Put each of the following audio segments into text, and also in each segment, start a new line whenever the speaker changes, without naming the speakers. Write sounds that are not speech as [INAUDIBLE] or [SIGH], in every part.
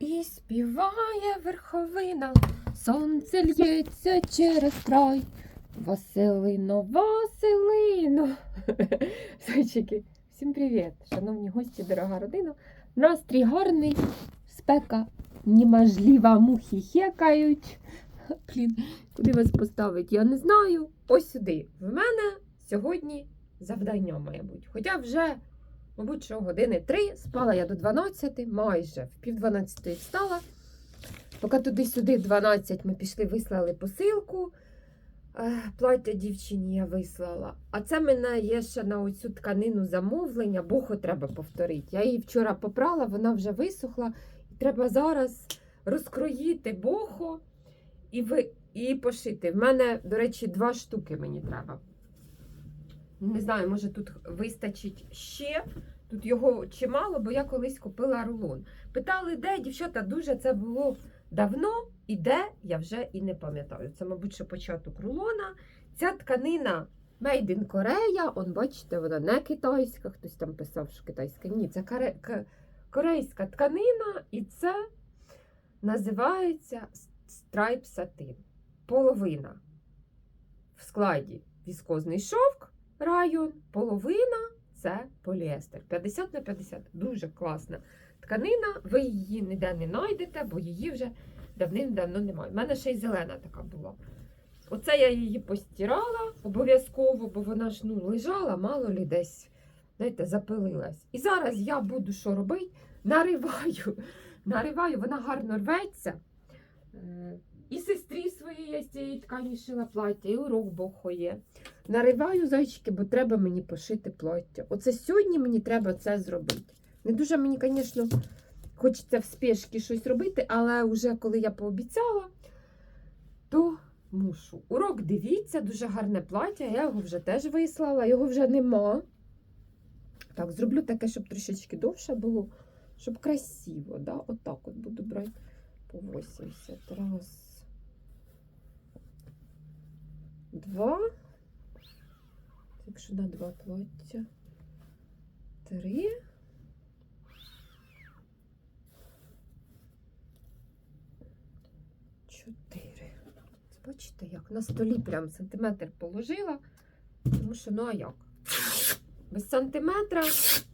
І співає верховина, сонце л'ється через край. Василино, Василино. [LAUGHS] Зайчики, всім привіт, шановні гості, дорога родина. Настрій гарний, спека неможлива, мухи хекають. Блін, куди вас поставити? Я не знаю. Ось сюди. В мене сьогодні завдання має бути. Хоча вже, мабуть, що години три, спала я до 12, майже в пів 12 встала. Поки туди-сюди 12 ми пішли, вислали посилку. Е, Плаття дівчині я вислала. А це мене є ще на оцю тканину замовлення, бохо треба повторити. Я її вчора попрала, вона вже висохла. І треба зараз розкроїти бохо і, ви, і пошити. В мене, до речі, два штуки мені треба. Не знаю, може тут вистачить ще. Тут його чимало, бо я колись купила рулон. Питали, де дівчата, дуже це було давно, і де я вже і не пам'ятаю. Це, мабуть, ще початок рулона. Ця тканина Made in Korea. Он, бачите, вона не китайська, хтось там писав, що китайська. Ні, це каре... к- корейська тканина, і це називається Stripe Satin. Половина в складі віскозний шовк, район, половина це поліестер. 50 на 50. Дуже класна тканина. Ви її ніде не знайдете, бо її вже давним-давно немає. У мене ще й зелена така була. Оце я її постирала обов'язково, бо вона ж ну, лежала, мало лі десь, знаєте, запилилась. І зараз я буду що робити? Нариваю. [LAUGHS] Нариваю, вона гарно рветься. Е, І сестрі своїй я з цієї ткані шила плаття, і урок бохо є. Нариваю зайчики, бо треба мені пошити плаття. Оце сьогодні мені треба це зробити. Не дуже мені, звісно, хочеться в спешки щось робити, але вже коли я пообіцяла, то мушу. Урок дивіться, дуже гарне плаття, я його вже теж вислала, його вже нема. Так, зроблю таке, щоб трішечки довше було, щоб красиво. Да? Отак от буду брати по 80. Раз. Два. Якщо на два плаття. Три. Чотири. Бачите, як на столі прям сантиметр положила. Тому що, ну а як? Без сантиметра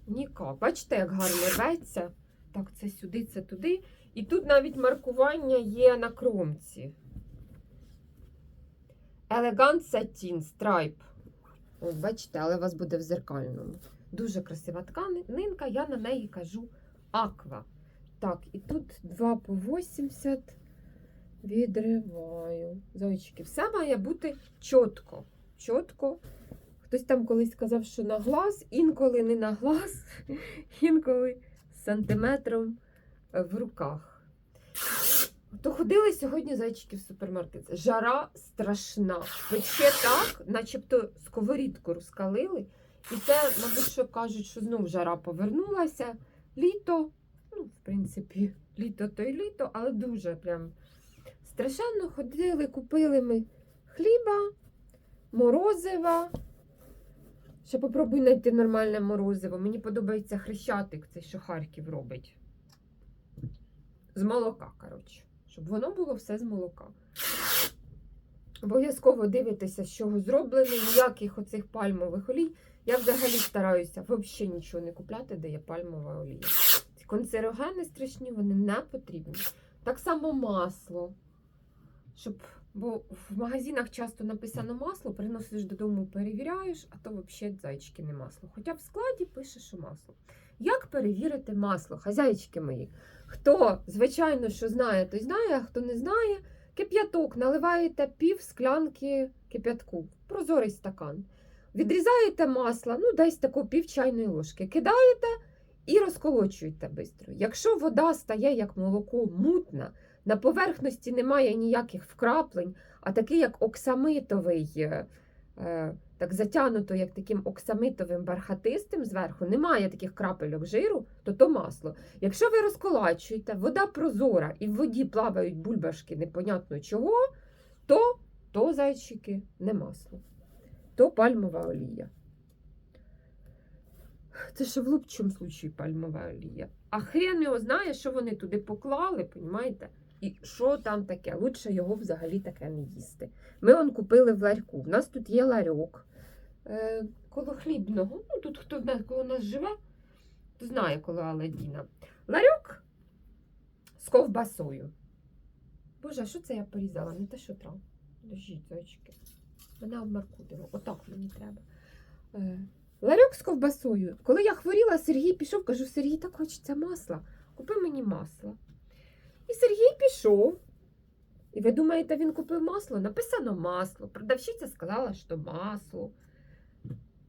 ніяк. Бачите, як гарно рветься. Так, це сюди, це туди. І тут навіть маркування є на кромці. Elegant Satin Stripe. Бачите, але у вас буде в зеркальному. Дуже красива тканинка, я на неї кажу аква. Так, і тут 2 по 80 відриваю. Зайчики, все має бути чітко. Чітко. Хтось там колись сказав, що на глаз, інколи не на глаз, [LAUGHS] інколи сантиметром в руках. То ходили сьогодні зайчики в супермаркет. Жара страшна. Пече так, начебто сковорідку розкалили. І це, мабуть, що кажуть, що знов жара повернулася. Літо, ну, в принципі, літо то й літо, але дуже прям страшенно ходили, купили ми хліба, морозива. Ще попробуй знайти нормальне морозиво. Мені подобається хрещатик, цей, що Харків робить. З молока, коротше. Щоб воно було все з молока. Обов'язково дивитися, з чого зроблено, ніяких оцих пальмових олій. Я взагалі стараюся взагалі нічого не купляти, де є пальмова олія. Ці консервогени страшні, вони не потрібні. Так само масло. Щоб, бо в магазинах часто написано масло, приносиш додому, перевіряєш, а то взагалі зайчики не масло. Хоча в складі пише, що масло. Як перевірити масло, хазяйчики мої? Хто, звичайно, що знає, той знає, а хто не знає, кип'яток наливаєте пів склянки кип'ятку, прозорий стакан. Відрізаєте масло, ну десь таку пів чайної ложки, кидаєте і розколочуєте швидко. Якщо вода стає як молоко мутна, на поверхності немає ніяких вкраплень, а такий як оксамитовий, е, е, так затягнуто, як таким оксамитовим бархатистим зверху, немає таких крапельок жиру, то то масло. Якщо ви розколачуєте, вода прозора і в воді плавають бульбашки непонятно чого, то, то зайчики не масло, то пальмова олія. Це ще в лучшому случаї пальмова олія. А хрен його знає, що вони туди поклали, понімаєте? І що там таке? Лучше його взагалі таке не їсти. Ми он купили в ларьку. У нас тут є ларьок е, коло хлібного. Ну, тут хто коло нас живе, то знає коло Аладдіна. Ларьок з ковбасою. Боже, що це я порізала? Не те, що трав. Дожіть, зайчики. Мене обмаркудило. Отак мені треба. Е, ларьок з ковбасою. Коли я хворіла, Сергій пішов, кажу, Сергій, так хочеться масла. Купи мені масло. І Сергій пішов. І ви думаєте, він купив масло? Написано масло. Продавщиця сказала, що масло.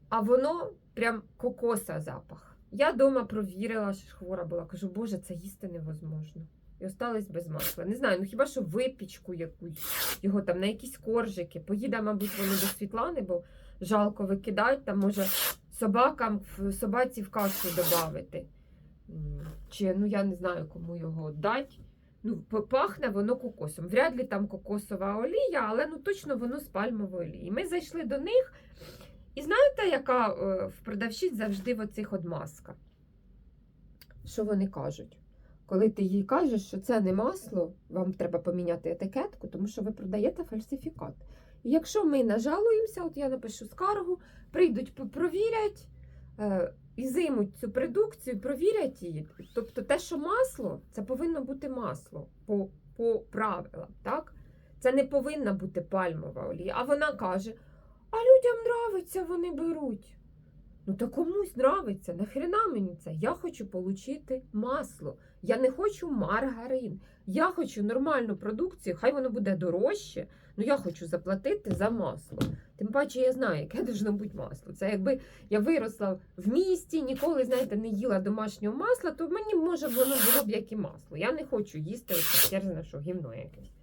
А воно прям кокоса запах. Я вдома провірила, що хвора була. Кажу, боже, це їсти невозможно. І осталось без масла. Не знаю, ну хіба що випічку якусь, його там на якісь коржики. Поїде, мабуть, вони до Світлани, бо жалко викидають, там може собакам в собаці в кашу додати. Чи ну я не знаю, кому його дать. Ну, пахне воно кокосом. Вряд ли там кокосова олія, але ну точно воно з пальмової олії. Ми зайшли до них. І знаєте, яка е, в продавщиць завжди в оцих от маска? Що вони кажуть? Коли ти їй кажеш, що це не масло, вам треба поміняти етикетку, тому що ви продаєте фальсифікат. І якщо ми нажалуємося, от я напишу скаргу, прийдуть, провірять е, і займуть цю продукцію, провірять її. Тобто те, що масло, це повинно бути масло по, по правилам. Так? Це не повинна бути пальмова олія. А вона каже: а людям нравиться, вони беруть. Ну та комусь нравиться, нахрена мені це? Я хочу отримати масло. Я не хочу маргарин. Я хочу нормальну продукцію, хай воно буде дорожче, але я хочу заплатити за масло. Тим паче я знаю, яке должно бути масло. Це якби я виросла в місті, ніколи, знаєте, не їла домашнього масла, то мені може воно було б як і масло. Я не хочу їсти оце, я знаю, що гімно якесь.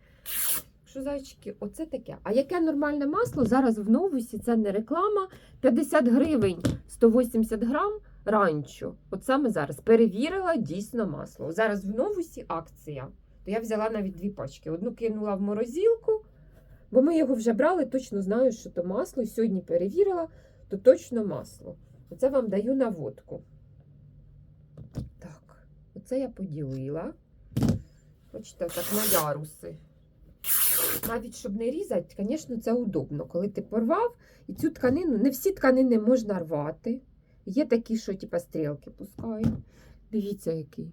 Що, зайчики, оце таке. А яке нормальне масло? Зараз в новусі це не реклама. 50 гривень 180 грам ранчо. От саме зараз перевірила дійсно масло. Зараз в новусі акція. То я взяла навіть дві пачки. Одну кинула в морозилку, бо ми його вже брали, точно знаю, що то масло. Сьогодні перевірила, то точно масло. Оце вам даю наводку. Так, оце я поділила. Бачите, так на яруси. Навіть щоб не різати, звісно, це удобно. Коли ти порвав, і цю тканину, не всі тканини можна рвати. Є такі, що типа стрілки пускають. Дивіться, який.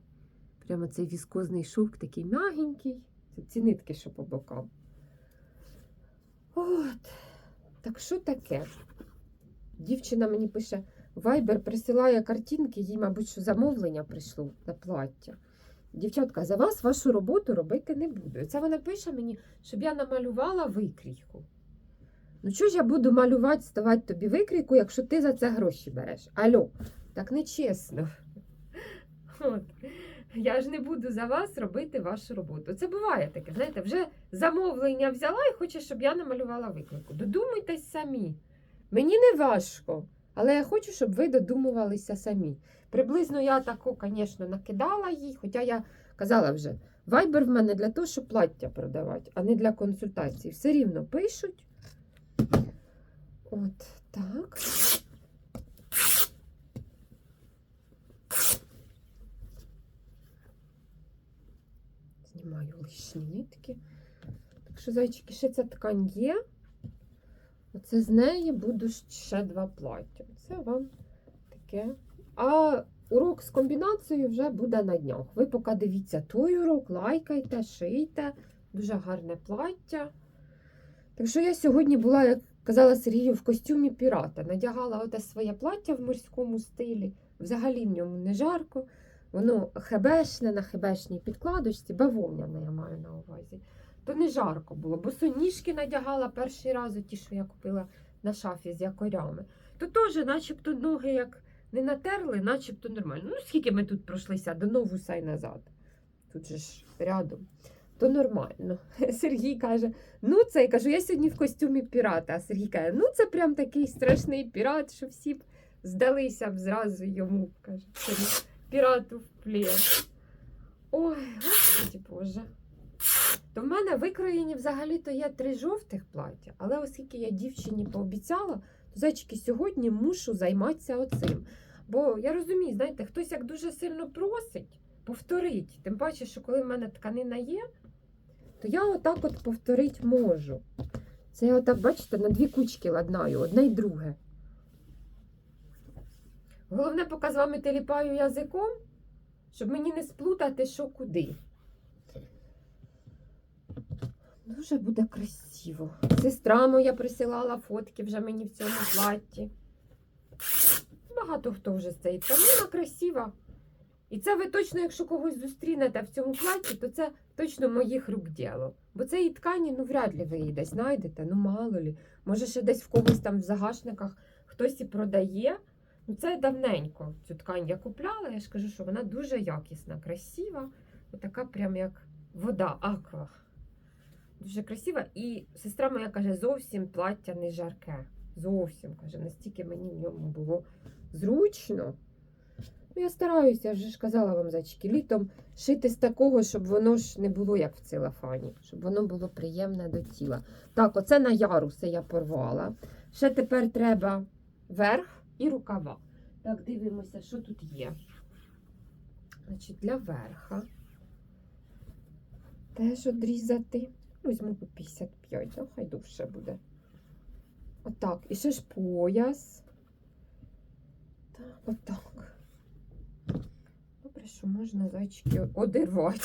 Прямо цей віскозний шовк такий м'ягенький. Це ці нитки, що по бокам. От. Так що таке? Дівчина мені пише: Viber присилає картинки, їй, мабуть, що замовлення прийшло на плаття. Дівчатка, за вас вашу роботу робити не буду. Це вона пише мені, щоб я намалювала викрійку. Ну чого ж я буду малювати, ставати тобі викрійку, якщо ти за це гроші береш? Алло, так нечесно. [LAUGHS] От. Я ж не буду за вас робити вашу роботу. Це буває таке, знаєте, вже замовлення взяла і хоче, щоб я намалювала виклику. Додумуйтесь самі. Мені не важко, але я хочу, щоб ви додумувалися самі. Приблизно я таку, звісно, накидала їй, хоча я казала вже, вайбер в мене для того, щоб плаття продавати, а не для консультацій. Все рівно пишуть. От так. Знімаю лишні нитки. Так що, зайчики, ще ця ткань є. Оце з неї буду ще два плаття. Це вам таке. А урок з комбінацією вже буде на днях. Ви поки дивіться той урок, лайкайте, шийте. Дуже гарне плаття. Так що я сьогодні була, як казала Сергію, в костюмі пірата. Надягала оте своє плаття в морському стилі. Взагалі в ньому не жарко. Воно хебешне на хебешній підкладочці, бавовняне я маю на увазі. То не жарко було, бо соніжки надягала перший раз, ті, що я купила на шафі з якорями. То теж, начебто, ноги як не натерли, начебто нормально. Ну, скільки ми тут пройшлися до Новуса й назад. Тут же ж рядом. То нормально. [LAUGHS] Сергій каже: ну це я кажу, я сьогодні в костюмі пірата. А Сергій каже, ну це прям такий страшний пірат, що всі б здалися б зразу йому. каже, пірату в плен. Ой, господи Боже. То в мене викроєні взагалі-то є три жовтих плаття, але оскільки я дівчині пообіцяла, то зайчики сьогодні мушу займатися оцим. Бо я розумію, знаєте, хтось як дуже сильно просить, повторити. Тим паче, що коли в мене тканина є, то я отак от повторити можу. Це я отак, бачите, на дві кучки ладнаю, одне й друге. Головне, поки з вами теліпаю язиком, щоб мені не сплутати, що куди. Дуже буде красиво. Сестра моя присилала фотки вже мені в цьому платі. Багато хто вже з цієї тканина красива. І це ви точно, якщо когось зустрінете в цьому платі, то це точно моїх рук діло. Бо цієї ткані, ну вряд ли ви її десь знайдете, ну мало лі. Може, ще десь в когось там в загашниках хтось і продає. Ну, це давненько цю ткань я купляла. Я ж кажу, що вона дуже якісна, красива. Отака прям як вода, аква. Дуже красива. І сестра моя каже, зовсім плаття не жарке. Зовсім каже, настільки мені в ньому було зручно. Ну, я стараюся, я вже ж казала вам, зайчики, літом шити з такого, щоб воно ж не було як в целофані, щоб воно було приємне до тіла. Так, оце на яруси я порвала. Ще тепер треба верх і рукава. Так, дивимося, що тут є. Значить, для верха теж одрізати. Візьму по 55, ну, хай довше буде. Отак. І ще ж пояс. Так, отак. Добре, що можна зайчики одирвати.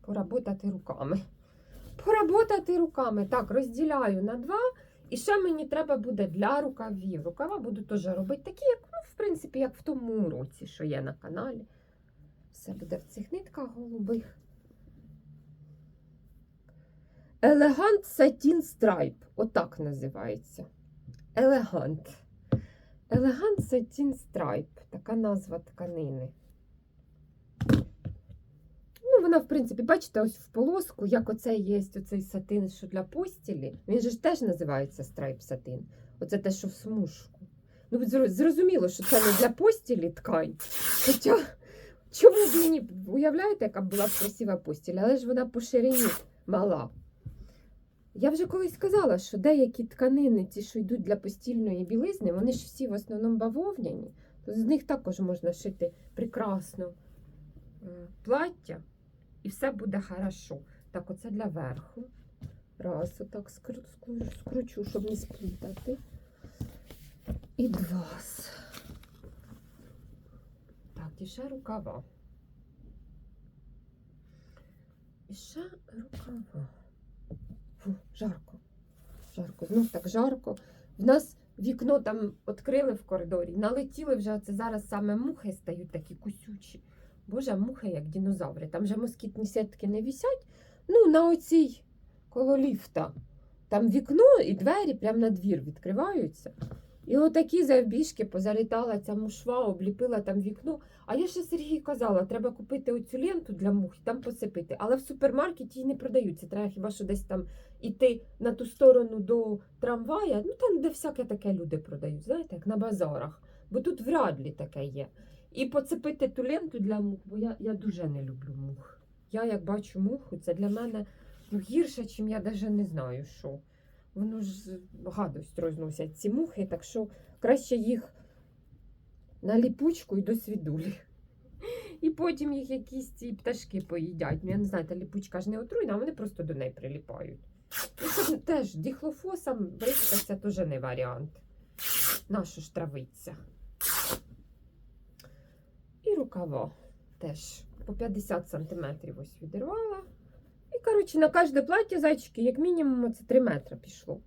Поработати руками. Поработати руками. Так, розділяю на два. І ще мені треба буде для рукавів. Рукава буду теж робити такі, як, принципі, як в тому році, що є на каналі. Все буде в цих нитках голубих. Елегант Satin Stripe. Отак називається. Елегант. Елегант Satin Stripe. Така назва тканини. Ну, вона, в принципі, бачите, ось в полоску, як оце є оцей сатин, що для постілі. Він же ж теж називається страйп сатин. Оце те, що в смужку. Ну, зрозуміло, що це не для постілі ткань. Хоча, чому б мені, уявляєте, яка б була б красива постіль, але ж вона по ширині мала. Я вже колись сказала, що деякі тканини, ті, що йдуть для постільної білизни, вони ж всі в основному бавовняні, то з них також можна шити прекрасно е, плаття, і все буде хорошо. Так, оце для верху. Раз, отак скру, скру, скручу, щоб не сплутати. І два. Так, і ще рукава. І ще рукава. Фу, жарко. Жарко. Знов так жарко. В нас вікно там відкрили в коридорі, налетіли вже це зараз саме мухи стають такі кусючі. Боже, мухи, як динозаври. Там же москітні сітки не вісять. Ну, на оцій коло ліфта. Там вікно і двері прямо на двір відкриваються. І отакі завбіжки позалітала ця мушва, обліпила там вікно. А я ще Сергій казала, треба купити оцю ленту для мух і там посипити. Але в супермаркеті її не продаються. Треба хіба що десь там іти на ту сторону до трамвая. Ну там, де всяке таке люди продають, знаєте, як на базарах. Бо тут вряд ли таке є. І поцепити ту ленту для мух, бо я, я дуже не люблю мух. Я як бачу муху, це для мене ну, гірше, чим я навіть не знаю що. Воно ж гадость розносять ці мухи, так що краще їх на ліпучку і до свідулі. І потім їх якісь ці пташки поїдять. Ну, я не знаю, та ліпучка ж не отруйна, вони просто до неї приліпають. Ну, це теж діхлофосом бризкатися теж не варіант. Нащо ж травиться? І рукава теж по 50 см ось відірвала. І, коротше, на кожне плаття зайчики, як мінімум, це 3 метри пішло.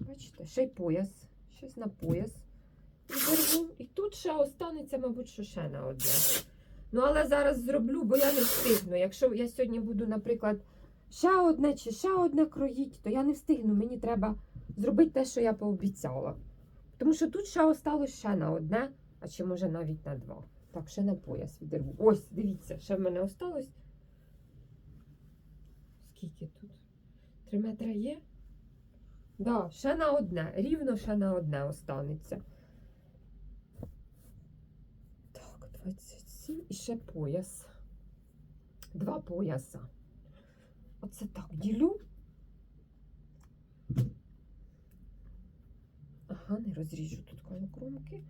Бачите, ще й пояс. Щось на пояс. Відірву. І тут ще останеться, мабуть, що ще на одне. Ну, але зараз зроблю, бо я не встигну. Якщо я сьогодні буду, наприклад, ще одне чи ще одне кроїть, то я не встигну. Мені треба зробити те, що я пообіцяла. Тому що тут ще осталось ще на одне, а чи може навіть на два. Так, ще на пояс відірву. Ось, дивіться, ще в мене осталось. Скільки тут? Три метри є? Да, ще на одне. Рівно ще на одне останеться. Так, 27 і ще пояс. Два пояса. Оце так ділю. Ага, не розріжу тут кромки.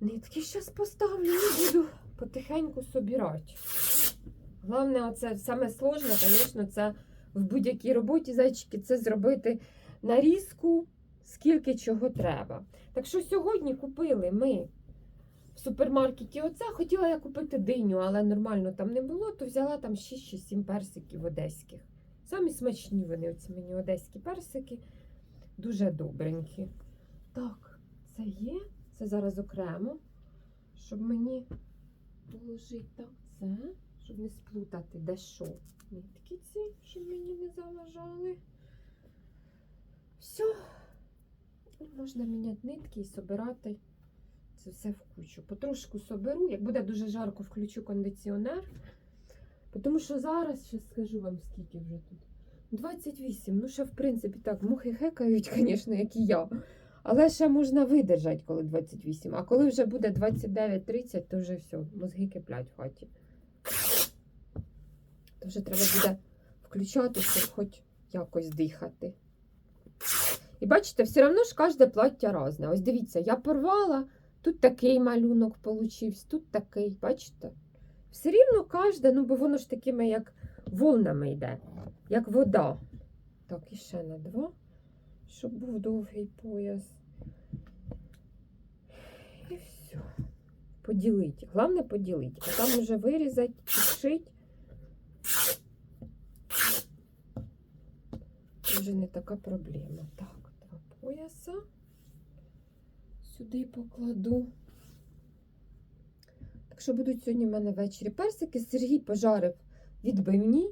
Нитки зараз поставлю і буду потихеньку собирати. Головне, оце саме сложне, звісно, це в будь-якій роботі зайчики, це зробити нарізку, скільки чого треба. Так що сьогодні купили ми в супермаркеті оце. Хотіла я купити диню, але нормально там не було, то взяла там 6 чи 7 персиків одеських. Самі смачні вони, оці мені одеські персики, дуже добренькі. Так, це є. Це зараз окремо, щоб мені положити так це, щоб не сплутати, де що. Нитки ці, щоб мені не заважали. Все. Можна міняти нитки і собирати це все в кучу. Потрошку соберу. Як буде дуже жарко, включу кондиціонер. Тому що зараз, ще скажу вам, скільки вже тут. 28. Ну, ще, в принципі, так, мухи хекають, звісно, як і я. Але ще можна видержати, коли 28. А коли вже буде 29-30, то вже все, мозги киплять в хаті. То вже треба буде включати, щоб хоч якось дихати. І бачите, все одно ж кожне плаття різне. Ось дивіться, я порвала, тут такий малюнок получився, тут такий, бачите? Все рівно кожне, ну бо воно ж такими, як волнами йде, як вода. Так, і ще на два, щоб був довгий пояс. І все. Поділити. Головне поділити. А там уже вирізати, підшити. Вже не така проблема. Так, два пояса. Сюди покладу. Так що будуть сьогодні в мене ввечері персики. Сергій пожарив відбивні,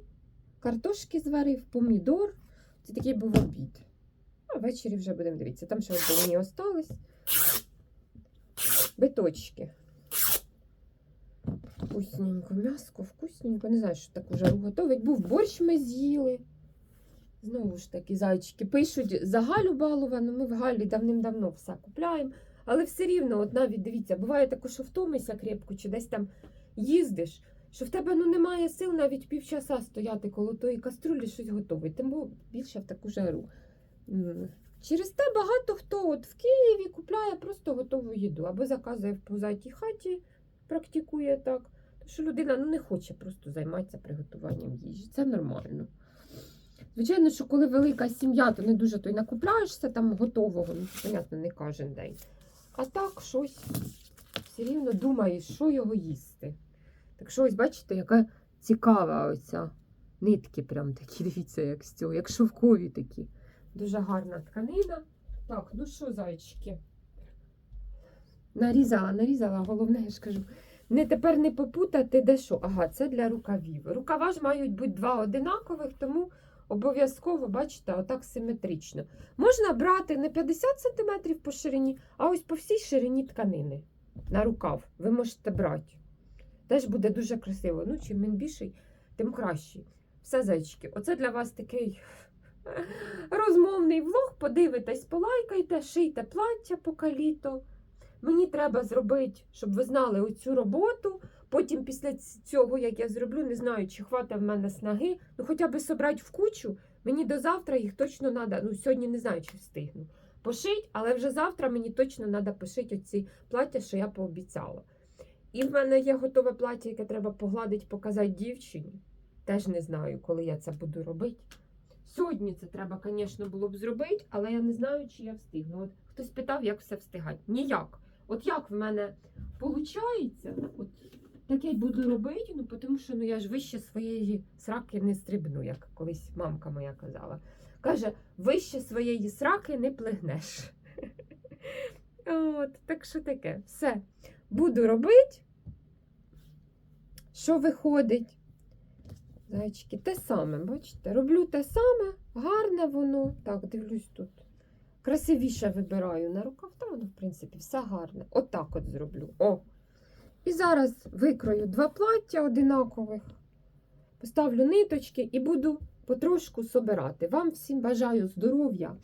картошки зварив, помідор. Це такий був обід. А ввечері вже будемо дивитися. Там ще відбивні остались. Биточки. Вкусненько, м'яско, вкусненько. Не знаю, що таку жару готовить. Був борщ ми з'їли. Знову ж таки, зайчики пишуть за Галю балувану. Ми в Галі давним-давно все купляємо. Але все рівно, от навіть дивіться, буває таке, що втомишся крепко, чи десь там їздиш, що в тебе ну, немає сил навіть півчаса стояти коло тої каструлі щось готовить. Тим більше в таку жару. Через те багато хто от в Києві купляє просто готову їду або заказує в позатій хаті, практикує так. Тому що людина ну, не хоче просто займатися приготуванням їжі. Це нормально. Звичайно, що коли велика сім'я, то не дуже то й накупляєшся там готового, ну, понятно, не кожен день. А так щось все рівно думаєш, що його їсти. Так що ось бачите, яка цікава оця нитки, прям такі, [LAUGHS] дивіться, як з цього, як шовкові такі. Дуже гарна тканина. Так, ну що, зайчики? Нарізала, нарізала, головне, я ж кажу. Не тепер не попутати, де що. Ага, це для рукавів. Рукава ж мають бути два одинакових, тому обов'язково, бачите, отак симетрично. Можна брати не 50 см по ширині, а ось по всій ширині тканини на рукав. Ви можете брати. Теж буде дуже красиво. Ну, чим він більший, тим кращий. Все, зайчики, оце для вас такий розмовний влог. Подивитесь, полайкайте, шийте плаття поки літо. Мені треба зробити, щоб ви знали оцю роботу. Потім після цього, як я зроблю, не знаю, чи хватить в мене снаги. Ну, хоча б собрати в кучу. Мені до завтра їх точно треба. Ну, сьогодні не знаю, чи встигну. Пошить, але вже завтра мені точно треба пошити оці плаття, що я пообіцяла. І в мене є готове плаття, яке треба погладити, показати дівчині. Теж не знаю, коли я це буду робити. Сьогодні це треба, звісно, було б зробити, але я не знаю, чи я встигну. От хтось питав, як все встигати. Ніяк. От як в мене виходить, от так я й буду робити, ну тому що ну, я ж вище своєї сраки не стрибну, як колись мамка моя казала. Каже, вище своєї сраки не плигнеш. [LAUGHS] От, так що таке, все. Буду робити. Що виходить? Зайчики, те саме, бачите? Роблю те саме, гарне воно. Так, дивлюсь тут. Красивіше вибираю на рукав, та воно, в принципі, все гарне. Отак от зроблю. О. І зараз викрою два плаття одинакових, поставлю ниточки і буду потрошку собирати. Вам всім бажаю здоров'я,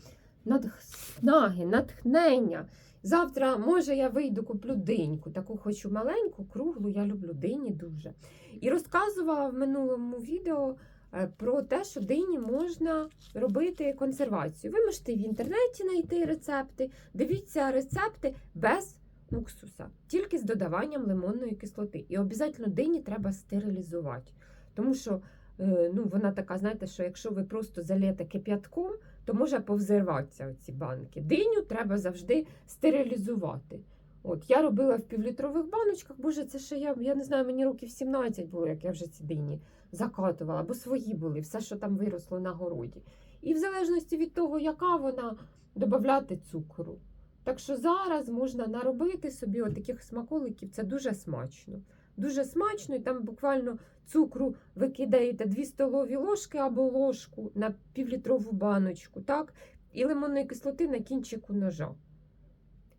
натхнаги, натхнення. Завтра, може, я вийду, куплю диньку. Таку хочу маленьку, круглу, я люблю дині дуже. І розказувала в минулому відео е, про те, що дині можна робити консервацію. Ви можете в інтернеті знайти рецепти. Дивіться рецепти без уксуса, тільки з додаванням лимонної кислоти. І обов'язково дині треба стерилізувати. Тому що е, ну, вона така, знаєте, що якщо ви просто залєте кип'ятком, то може повзирватися ці банки. Диню треба завжди стерилізувати. От я робила в півлітрових баночках. Боже, це ще я, я не знаю, мені років 17 було, як я вже ці дині закатувала, бо свої були, все, що там виросло на городі. І в залежності від того, яка вона, додати цукру. Так що зараз можна наробити собі отаких смаколиків, це дуже смачно. Дуже смачно, і там буквально цукру ви кидаєте 2 столові ложки або ложку на півлітрову баночку, так? і лимонної кислоти на кінчику ножа.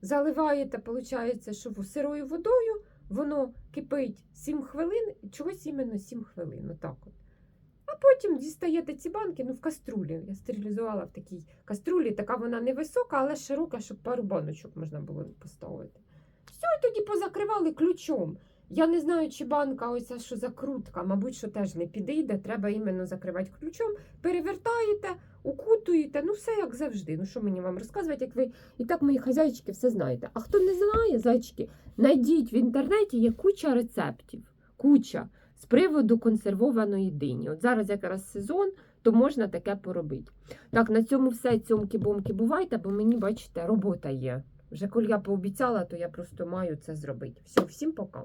Заливаєте, виходить, що сирою водою воно кипить 7 хвилин, чогось іменно 7 хвилин. Отак от. А потім дістаєте ці банки ну, в каструлі. Я стерилізувала в такій каструлі, така вона невисока, але широка, щоб пару баночок можна було поставити. Все, і тоді позакривали ключом. Я не знаю, чи банка, оця що закрутка, мабуть, що теж не підійде. Треба іменно закривати ключом. Перевертаєте, укутуєте, ну все як завжди. Ну що мені вам розказувати, як ви і так мої хазяйчики все знаєте. А хто не знає, зайчики, найдіть в інтернеті є куча рецептів. Куча з приводу консервованої дині. От зараз якраз сезон, то можна таке поробити. Так, на цьому все. Цьомки-бомки бувайте, бо мені, бачите, робота є. Вже коли я пообіцяла, то я просто маю це зробити. Все, всім пока.